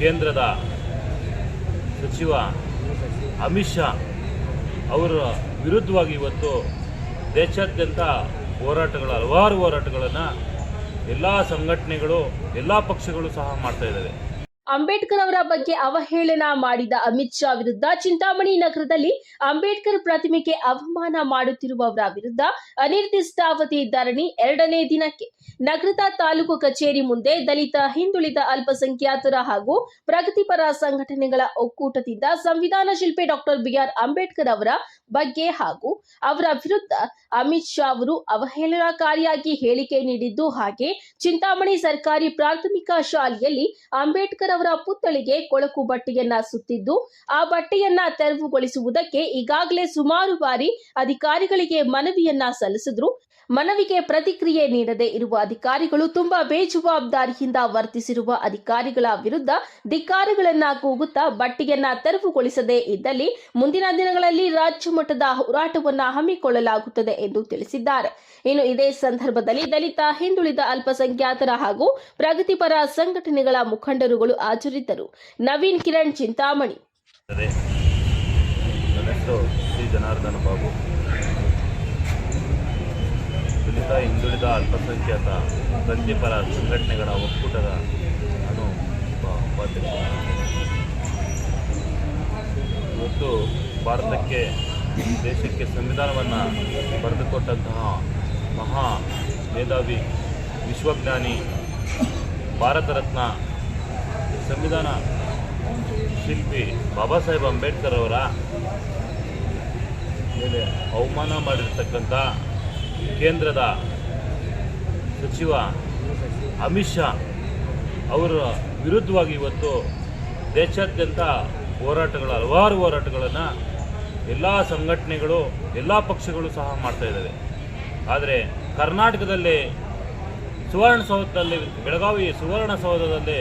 ಕೇಂದ್ರದ ಸಚಿವ ಅಮಿತ್ ಶಾ ಅವರ ವಿರುದ್ಧವಾಗಿ ಇವತ್ತು ದೇಶಾದ್ಯಂತ ಹೋರಾಟಗಳ, ಹಲವಾರು ಹೋರಾಟಗಳನ್ನು ಎಲ್ಲ ಸಂಘಟನೆಗಳು, ಎಲ್ಲ ಪಕ್ಷಗಳು ಸಹ ಮಾಡ್ತಾ ಇದ್ದಾವೆ. ಅಂಬೇಡ್ಕರ್ ಅವರ ಬಗ್ಗೆ ಅವಹೇಳನ ಮಾಡಿದ ಅಮಿತ್ ಶಾ ವಿರುದ್ಧ ಚಿಂತಾಮಣಿ ನಗರದಲ್ಲಿ ಅಂಬೇಡ್ಕರ್ ಪ್ರತಿಮೆಗೆ ಅವಮಾನ ಮಾಡುತ್ತಿರುವವರ ವಿರುದ್ಧ ಅನಿರ್ದಿಷ್ಟಾವಧಿ ಧರಣಿ ಎರಡನೇ ದಿನಕ್ಕೆ. ನಗರದ ತಾಲೂಕು ಕಚೇರಿ ಮುಂದೆ ದಲಿತ, ಹಿಂದುಳಿದ ಅಲ್ಪಸಂಖ್ಯಾತರ ಹಾಗೂ ಪ್ರಗತಿಪರ ಸಂಘಟನೆಗಳ ಒಕ್ಕೂಟದಿಂದ ಸಂವಿಧಾನ ಶಿಲ್ಪಿ ಡಾಕ್ಟರ್ ಬಿಆರ್ ಅಂಬೇಡ್ಕರ್ ಅವರ ಬಗ್ಗೆ ಹಾಗೂ ಅವರ ವಿರುದ್ಧ ಅಮಿತ್ ಶಾ ಅವರು ಅವಹೇಳನಕಾರಿಯಾಗಿ ಹೇಳಿಕೆ ನೀಡಿದ್ದು ಹಾಗೆ ಚಿಂತಾಮಣಿ ಸರ್ಕಾರಿ ಪ್ರಾಥಮಿಕ ಶಾಲೆಯಲ್ಲಿ ಅಂಬೇಡ್ಕರ್ ಅವರ ಪುತ್ಥಳಿಗೆ ಕೊಳಕು ಬಟ್ಟೆಯನ್ನ ಸುತ್ತಿದ್ದು ಆ ಬಟ್ಟೆಯನ್ನ ತೆರವುಗೊಳಿಸುವುದಕ್ಕೆ ಈಗಾಗಲೇ ಸುಮಾರು ಬಾರಿ ಅಧಿಕಾರಿಗಳಿಗೆ ಮನವಿಯನ್ನ ಸಲ್ಲಿಸಿದ್ರು. ಮನವಿಗೆ ಪ್ರತಿಕ್ರಿಯೆ ನೀಡದೆ ಇರುವ ಅಧಿಕಾರಿಗಳು ತುಂಬಾ ಬೇಜವಾಬ್ದಾರಿಯಿಂದ ವರ್ತಿಸಿರುವ ಅಧಿಕಾರಿಗಳ ವಿರುದ್ಧ ಧಿಕ್ಕಾರಗಳನ್ನ ಕೂಗುತ್ತಾ ಬಟ್ಟಿಯನ್ನ ತೆರವುಗೊಳಿಸದೇ ಇದ್ದಲ್ಲಿ ಮುಂದಿನ ದಿನಗಳಲ್ಲಿ ರಾಜ್ಯ ಮಟ್ಟದ ಹೋರಾಟವನ್ನ ಹಮ್ಮಿಕೊಳ್ಳಲಾಗುತ್ತದೆ ಎಂದು ತಿಳಿಸಿದ್ದಾರೆ. ಇನ್ನು ಇದೇ ಸಂದರ್ಭದಲ್ಲಿ ದಲಿತ, ಹಿಂದುಳಿದ ಅಲ್ಪಸಂಖ್ಯಾತರ ಹಾಗೂ ಪ್ರಗತಿಪರ ಸಂಘಟನೆಗಳ ಮುಖಂಡರುಗಳು ಹಾಜರಿದ್ದರು. ನವೀನ್ ಕಿರಣ್ ಚಿಂತಾಮಣಿ. ಶ್ರೀ ಜನಾರ್ದನ ಬಾಬು ದಲಿತ ಹಿಂದುಳಿದ ಅಲ್ಪಸಂಖ್ಯಾತ ವೃತ್ತಿಪರ ಸಂಘಟನೆಗಳ ಒಕ್ಕೂಟದ ನಾನು ಉಪಾಧ್ಯಕ್ಷ. ಇವತ್ತು ಭಾರತಕ್ಕೆ, ದೇಶಕ್ಕೆ ಸಂವಿಧಾನವನ್ನು ಬರೆದುಕೊಟ್ಟಂತಹ ಮಹಾ ಮೇಧಾವಿ ವಿಶ್ವಜ್ಞಾನಿ ಭಾರತ ರತ್ನ ಸಂವಿಧಾನ ಶಿಲ್ಪಿ ಬಾಬಾ ಸಾಹೇಬ್ ಅಂಬೇಡ್ಕರ್ ಅವರ ಮೇಲೆ ಅವಮಾನ ಮಾಡಿರ್ತಕ್ಕಂಥ ಕೇಂದ್ರದ ಸಚಿವ ಅಮಿತ್ ಶಾ ಅವರ ವಿರುದ್ಧವಾಗಿ ಇವತ್ತು ದೇಶಾದ್ಯಂತ ಹೋರಾಟಗಳು, ಹಲವಾರು ಹೋರಾಟಗಳನ್ನು ಎಲ್ಲ ಸಂಘಟನೆಗಳು, ಎಲ್ಲ ಪಕ್ಷಗಳು ಸಹ ಮಾಡ್ತಾ ಇದ್ದಾವೆ. ಆದರೆ ಕರ್ನಾಟಕದಲ್ಲಿ ಸುವರ್ಣಸೌಧದಲ್ಲಿ ಬೆಳಗಾವಿ ಸುವರ್ಣಸೌಧದಲ್ಲಿ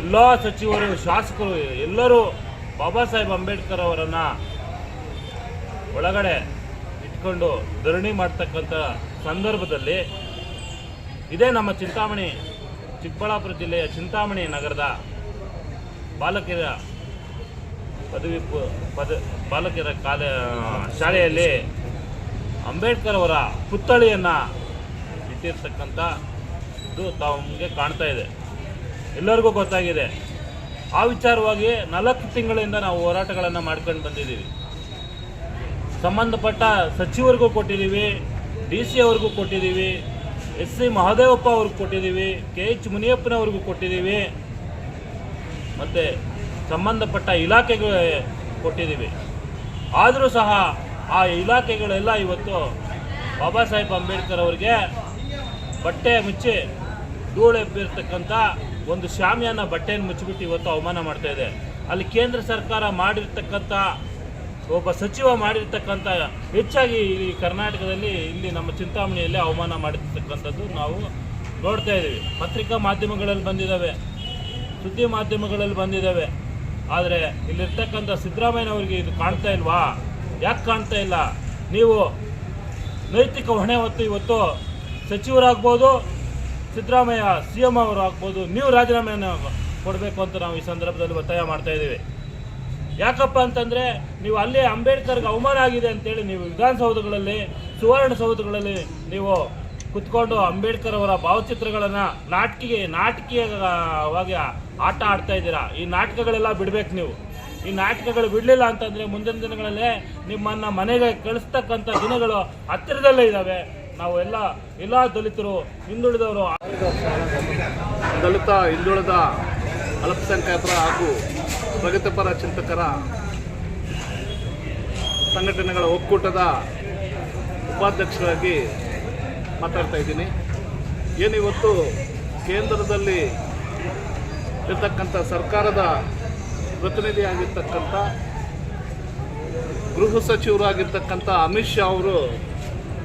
ಎಲ್ಲ ಸಚಿವರು, ಶಾಸಕರು, ಎಲ್ಲರೂ ಬಾಬಾ ಸಾಹೇಬ್ ಅಂಬೇಡ್ಕರ್ ಅವರನ್ನು ಒಳಗಡೆ ಇಟ್ಕೊಂಡು ಧರಣಿ ಮಾಡ್ತಕ್ಕಂಥ ಸಂದರ್ಭದಲ್ಲಿ ಇದೇ ನಮ್ಮ ಚಿಂತಾಮಣಿ ಚಿಕ್ಕಬಳ್ಳಾಪುರ ಜಿಲ್ಲೆಯ ಚಿಂತಾಮಣಿ ನಗರದ ಬಾಲಕಿಯರ ಪದವಿ ಪದ ಬಾಲಕಿಯರ ಕಾಲ ಶಾಲೆಯಲ್ಲಿ ಅಂಬೇಡ್ಕರ್ ಅವರ ಪುತ್ಥಳಿಯನ್ನು ಇಟ್ಟಿರ್ತಕ್ಕಂಥ ಇದು ತಮಗೆ ಕಾಣ್ತಾ ಇದೆ. ಎಲ್ಲರಿಗೂ ಗೊತ್ತಾಗಿದೆ. ಆ ವಿಚಾರವಾಗಿ ನಾಲ್ಕು ತಿಂಗಳಿಂದ ನಾವು ಹೋರಾಟಗಳನ್ನು ಮಾಡ್ಕೊಂಡು ಬಂದಿದ್ದೀವಿ. ಸಂಬಂಧಪಟ್ಟ ಸಚಿವರಿಗೂ ಕೊಟ್ಟಿದ್ದೀವಿ ಡಿ ಸಿ ಅವ್ರಿಗೂ ಕೊಟ್ಟಿದ್ದೀವಿ ಎಸ್ ಸಿ ಮಹಾದೇವಪ್ಪ ಅವ್ರಿಗೆ ಕೊಟ್ಟಿದ್ದೀವಿ ಕೆ ಎಚ್ ಮುನಿಯಪ್ಪನವ್ರಿಗೂ ಕೊಟ್ಟಿದ್ದೀವಿ. ಮತ್ತು ಸಂಬಂಧಪಟ್ಟ ಇಲಾಖೆಗೆ ಕೊಟ್ಟಿದ್ದೀವಿ. ಆದರೂ ಸಹ ಆ ಇಲಾಖೆಗಳೆಲ್ಲ ಇವತ್ತು ಬಾಬಾ ಸಾಹೇಬ್ ಅಂಬೇಡ್ಕರ್ ಅವರಿಗೆ ಬಟ್ಟೆ ಮುಚ್ಚಿ ಧೂಳೆಬ್ಬಿರ್ತಕ್ಕಂಥ ಒಂದು ಶಾಮಿಯಾನ ಬಟ್ಟೆಯನ್ನು ಮುಚ್ಚಿಬಿಟ್ಟು ಇವತ್ತು ಅವಮಾನ ಮಾಡ್ತಾಯಿದೆ ಅಲ್ಲಿ ಕೇಂದ್ರ ಸರ್ಕಾರ ಮಾಡಿರ್ತಕ್ಕಂಥ ಒಬ್ಬ ಸಚಿವ ಮಾಡಿರ್ತಕ್ಕಂಥ ಹೆಚ್ಚಾಗಿ ಈ ಕರ್ನಾಟಕದಲ್ಲಿ ಇಲ್ಲಿ ನಮ್ಮ ಚಿಂತಾಮಣಿಯಲ್ಲಿ ಅವಮಾನ ಮಾಡಿರ್ತಕ್ಕಂಥದ್ದು ನಾವು ನೋಡ್ತಾ ಇದ್ದೀವಿ. ಪತ್ರಿಕಾ ಮಾಧ್ಯಮಗಳಲ್ಲಿ ಬಂದಿದ್ದಾವೆ, ಸುದ್ದಿ ಮಾಧ್ಯಮಗಳಲ್ಲಿ ಬಂದಿದ್ದಾವೆ. ಆದರೆ ಇಲ್ಲಿರ್ತಕ್ಕಂಥ ಸಿದ್ದರಾಮಯ್ಯನವರಿಗೆ ಇದು ಕಾಣ್ತಾ ಇಲ್ವಾ? ಯಾಕೆ ಕಾಣ್ತಾ ಇಲ್ಲ? ನೀವು ನೈತಿಕ ಹೊಣೆ ಹೊತ್ತು ಇವತ್ತು ಸಚಿವರಾಗ್ಬೋದು, ಸಿದ್ದರಾಮಯ್ಯ ಸಿ ಎಂ ಅವರು ಆಗ್ಬೋದು ನೀವು ರಾಜೀನಾಮೆಯನ್ನು ಕೊಡಬೇಕು ಅಂತ ನಾವು ಈ ಸಂದರ್ಭದಲ್ಲಿ ಒತ್ತಾಯ ಮಾಡ್ತಾ ಇದ್ದೀವಿ. ಯಾಕಪ್ಪ ಅಂತಂದರೆ ನೀವು ಅಲ್ಲಿ ಅಂಬೇಡ್ಕರ್ಗೆ ಅವಮಾನ ಆಗಿದೆ ಅಂತೇಳಿ ನೀವು ವಿಧಾನಸೌಧಗಳಲ್ಲಿ ಸುವರ್ಣಸೌಧಗಳಲ್ಲಿ ನೀವು ಕುತ್ಕೊಂಡು ಅಂಬೇಡ್ಕರ್ ಅವರ ಭಾವಚಿತ್ರಗಳನ್ನು ನಾಟಕಿಗೆ, ನಾಟಕೀಯವಾಗಿ ಆಟ ಆಡ್ತಾ ಇದ್ದೀರಾ? ಈ ನಾಟಕಗಳೆಲ್ಲ ಬಿಡ್ಬೇಕು ನೀವು. ಈ ನಾಟಕಗಳು ಬಿಡಲಿಲ್ಲ ಅಂತಂದರೆ ಮುಂದಿನ ದಿನಗಳಲ್ಲಿ ನಿಮ್ಮನ್ನು ಮನೆಗೆ ಕಳಿಸ್ತಕ್ಕಂಥ ದಿನಗಳು ಹತ್ತಿರದಲ್ಲೇ ಇದ್ದಾವೆ ನಾವು ಎಲ್ಲ ಎಲ್ಲ ದಲಿತರು, ಹಿಂದುಳಿದವರು ದಲಿತ, ಹಿಂದುಳಿದ ಅಲ್ಪಸಂಖ್ಯಾತರ ಹಾಗೂ ಪ್ರಗತಿಪರ ಚಿಂತಕರ ಸಂಘಟನೆಗಳ ಒಕ್ಕೂಟದ ಉಪಾಧ್ಯಕ್ಷರಾಗಿ ಮಾತಾಡ್ತಾ ಇದ್ದೀನಿ. ಏನಿವತ್ತು ಕೇಂದ್ರದಲ್ಲಿ ಇರ್ತಕ್ಕಂಥ ಸರ್ಕಾರದ ಪ್ರತಿನಿಧಿಯಾಗಿರ್ತಕ್ಕಂಥ ಗೃಹ ಸಚಿವರಾಗಿರ್ತಕ್ಕಂಥ ಅಮಿತ್ ಶಾ ಅವರು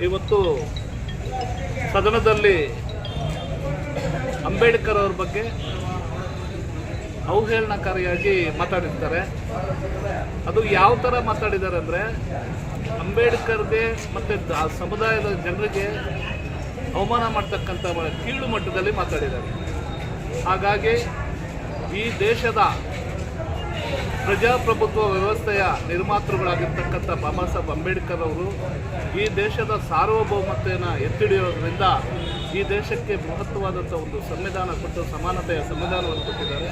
ಇವತ್ತು ಸದನದಲ್ಲಿ ಅಂಬೇಡ್ಕರ್ ಅವ್ರ ಬಗ್ಗೆ ಅವಹೇಳನಕಾರಿಯಾಗಿ ಮಾತಾಡಿರ್ತಾರೆ. ಅದು ಯಾವ ಥರ ಮಾತಾಡಿದ್ದಾರೆ ಅಂದರೆ ಅಂಬೇಡ್ಕರ್ಗೆ ಮತ್ತು ಆ ಸಮುದಾಯದ ಜನರಿಗೆ ಅವಮಾನ ಮಾಡ್ತಕ್ಕಂಥ ಕೀಳು ಮಟ್ಟದಲ್ಲಿ ಮಾತಾಡಿದ್ದಾರೆ. ಹಾಗಾಗಿ ಈ ದೇಶದ ಪ್ರಜಾಪ್ರಭುತ್ವ ವ್ಯವಸ್ಥೆಯ ನಿರ್ಮಾತೃಗಳಾಗಿರ್ತಕ್ಕಂಥ ಬಾಬಾ ಸಾಹೇಬ್ ಅಂಬೇಡ್ಕರ್ ಅವರು ಈ ದೇಶದ ಸಾರ್ವಭೌಮತೆಯನ್ನು ಎತ್ತಿಡಿಯೋದ್ರಿಂದ ಈ ದೇಶಕ್ಕೆ ಮಹತ್ವವಾದಂಥ ಒಂದು ಸಂವಿಧಾನ ಕೊಟ್ಟು, ಸಮಾನತೆಯ ಸಂವಿಧಾನವನ್ನು ಕೊಟ್ಟಿದ್ದಾರೆ.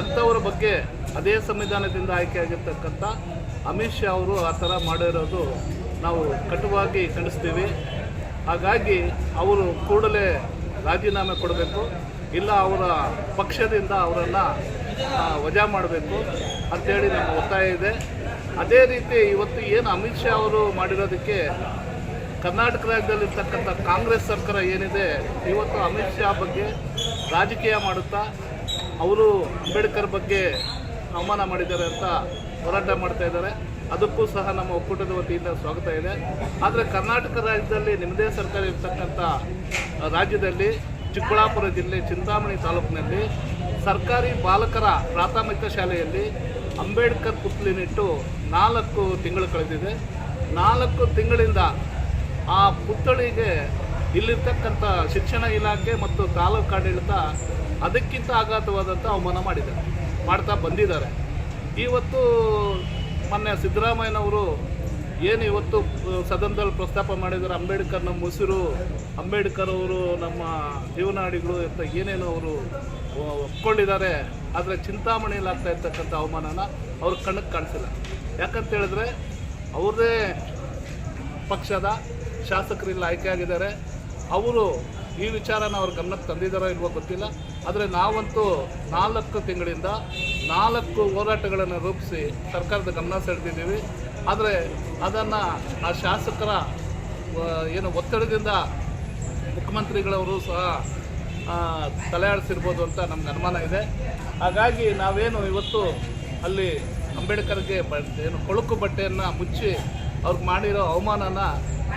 ಅಂಥವರ ಬಗ್ಗೆ ಅದೇ ಸಂವಿಧಾನದಿಂದ ಆಯ್ಕೆಯಾಗಿರ್ತಕ್ಕಂಥ ಅಮಿತ್ ಶಾ ಅವರು ಆ ಥರ ಮಾಡಿರೋದು ನಾವು ಕಟುವಾಗಿ ಖಂಡಿಸ್ತೀವಿ. ಹಾಗಾಗಿ ಅವರು ಕೂಡಲೇ ರಾಜೀನಾಮೆ ಕೊಡಬೇಕು. ಇಲ್ಲ ಅವರ ಪಕ್ಷದಿಂದ ಅವರನ್ನು ವಜಾ ಮಾಡಬೇಕು ಅಂತೇಳಿ ನಮ್ಮ ಒತ್ತಾಯ ಇದೆ. ಅದೇ ರೀತಿ ಇವತ್ತು ಏನು ಅಮಿತ್ ಶಾ ಅವರು ಮಾಡಿರೋದಕ್ಕೆ ಕರ್ನಾಟಕ ರಾಜ್ಯದಲ್ಲಿರ್ತಕ್ಕಂಥ ಕಾಂಗ್ರೆಸ್ ಸರ್ಕಾರ ಏನಿದೆ, ಇವತ್ತು ಅಮಿತ್ ಶಾ ಬಗ್ಗೆ ರಾಜಕೀಯ ಮಾಡುತ್ತಾ, ಅವರು ಅಂಬೇಡ್ಕರ್ ಬಗ್ಗೆ ಅವಮಾನ ಮಾಡಿದ್ದಾರೆ ಅಂತ ಹೋರಾಟ ಮಾಡ್ತಾ ಇದ್ದಾರೆ. ಅದಕ್ಕೂ ಸಹ ನಮ್ಮ ಒಕ್ಕೂಟದ ವತಿಯಿಂದ ಸ್ವಾಗತ ಇದೆ. ಆದರೆ ಕರ್ನಾಟಕ ರಾಜ್ಯದಲ್ಲಿ ನಿಮ್ಮದೇ ಸರ್ಕಾರ ಇರ್ತಕ್ಕಂಥ ರಾಜ್ಯದಲ್ಲಿ, ಚಿಕ್ಕಬಳ್ಳಾಪುರ ಜಿಲ್ಲೆ, ಚಿಂತಾಮಣಿ ತಾಲೂಕಿನಲ್ಲಿ ಸರ್ಕಾರಿ ಬಾಲಕರ ಪ್ರಾಥಮಿಕ ಶಾಲೆಯಲ್ಲಿ ಅಂಬೇಡ್ಕರ್ ಪುತ್ಲಿನಿಟ್ಟು ನಾಲ್ಕು ತಿಂಗಳು ಕಳೆದಿದೆ. ನಾಲ್ಕು ತಿಂಗಳಿಂದ ಆ ಪುತ್ಥಳಿಗೆ ಇಲ್ಲಿರ್ತಕ್ಕಂಥ ಶಿಕ್ಷಣ ಇಲಾಖೆ ಮತ್ತು ತಾಲೂಕು ಆಡಳಿತ ಅದಕ್ಕಿಂತ ಆಘಾತವಾದಂಥ ಅವಮಾನ ಮಾಡಿದ್ದಾರೆ ಮಾಡ್ತಾ ಬಂದಿದ್ದಾರೆ. ಇವತ್ತು ಮೊನ್ನೆ ಸಿದ್ದರಾಮಯ್ಯನವರು ಏನು ಇವತ್ತು ಸದನದಲ್ಲಿ ಪ್ರಸ್ತಾಪ ಮಾಡಿದ್ದಾರೆ ಅಂಬೇಡ್ಕರ್ ನಮ್ಮ ಉಸಿರು ಅಂಬೇಡ್ಕರ್ ಅವರು ನಮ್ಮ ಜೀವನಾಡಿಗಳು ಅಂತ ಏನೇನು ಅವರು ಒಪ್ಕೊಂಡಿದ್ದಾರೆ, ಆದರೆ ಚಿಂತಾಮಣಿಯಲ್ಲಿ ಆಗ್ತಾ ಇರ್ತಕ್ಕಂಥ ಅವಮಾನನ ಅವ್ರ ಕಣ್ಣಿಗೆ ಕಾಣಿಸಿಲ್ಲ. ಯಾಕಂತ ಹೇಳಿದ್ರೆ ಪಕ್ಷದ ಶಾಸಕರಿಲ್ಲ, ಆಯ್ಕೆಯಾಗಿದ್ದಾರೆ. ಅವರು ಈ ವಿಚಾರನ ಅವ್ರ ಗಮನಕ್ಕೆ ತಂದಿದ್ದಾರೋ ಇಲ್ವೋ ಗೊತ್ತಿಲ್ಲ. ಆದರೆ ನಾವಂತೂ ನಾಲ್ಕು ತಿಂಗಳಿಂದ ನಾಲ್ಕು ಹೋರಾಟಗಳನ್ನು ರೂಪಿಸಿ ಸರ್ಕಾರದ ಗಮನ ಸೆಳೆದಿದ್ದೀವಿ. ಆದರೆ ಅದನ್ನು ಆ ಶಾಸಕರ ಏನು ಒತ್ತಡದಿಂದ ಮುಖ್ಯಮಂತ್ರಿಗಳವರು ಸಹ ತಲೆ ಆಡಿಸಿರ್ಬೋದು ಅಂತ ನಮ್ಗೆ ಅನುಮಾನ ಇದೆ. ಹಾಗಾಗಿ ನಾವೇನು ಇವತ್ತು ಅಲ್ಲಿ ಅಂಬೇಡ್ಕರ್ಗೆ ಬ, ಏನು ಕೊಳುಕು ಬಟ್ಟೆಯನ್ನು ಮುಚ್ಚಿ ಅವ್ರಿಗೆ ಮಾಡಿರೋ ಅವಮಾನನ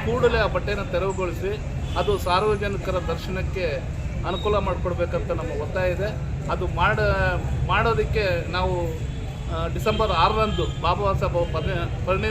ಕೂಡಲೇ ಆ ಬಟ್ಟೆನ ತೆರವುಗೊಳಿಸಿ ಅದು ಸಾರ್ವಜನಿಕರ ದರ್ಶನಕ್ಕೆ ಅನುಕೂಲ ಮಾಡಿಕೊಡ್ಬೇಕಂತ ನಮ್ಮ ಒತ್ತಾಯ ಇದೆ. ಅದು ಮಾಡ, ಮಾಡೋದಕ್ಕೆ ನಾವು ಡಿಸೆಂಬರ್ ಆರರಂದು ಬಾಬಾ ಸಾಹೇಬ್ ಪರಿಣಿ